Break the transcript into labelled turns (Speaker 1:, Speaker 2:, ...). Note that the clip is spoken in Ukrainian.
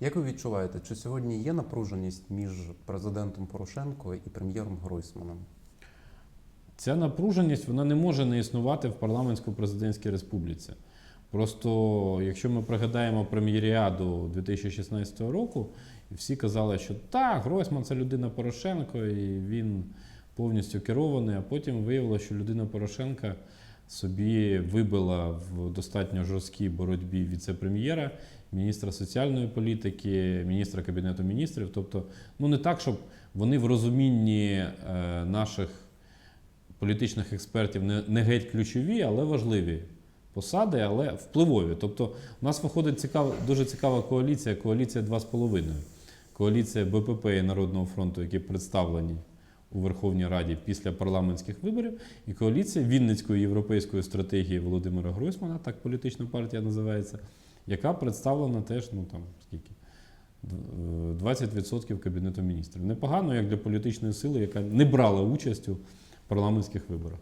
Speaker 1: Як ви відчуваєте, чи сьогодні є напруженість між президентом Порошенко і прем'єром Гройсманом?
Speaker 2: Ця напруженість вона не може не існувати в парламентсько-президентській республіці. Просто якщо ми пригадаємо прем'єріаду 2016 року, і всі казали, що так, Гройсман це людина Порошенко, і він повністю керований, а потім виявилося, що людина Порошенка собі вибила в достатньо жорсткій боротьбі віце-прем'єра, міністра соціальної політики, міністра кабінету міністрів. Тобто, ну не так, щоб вони в розумінні е, наших політичних експертів не, геть ключові, але важливі посади, але впливові. Тобто, у нас виходить цікава, дуже цікава коаліція, коаліція 2,5. Коаліція БПП і Народного фронту, які представлені у Верховній Раді після парламентських виборів, і коаліція Вінницької європейської стратегії Володимира Гройсмана, так політична партія називається, яка представлена теж, ну там скільки. Е, 20% Кабінету міністрів. Непогано, як для політичної сили, яка не брала участь у парламентських виборах.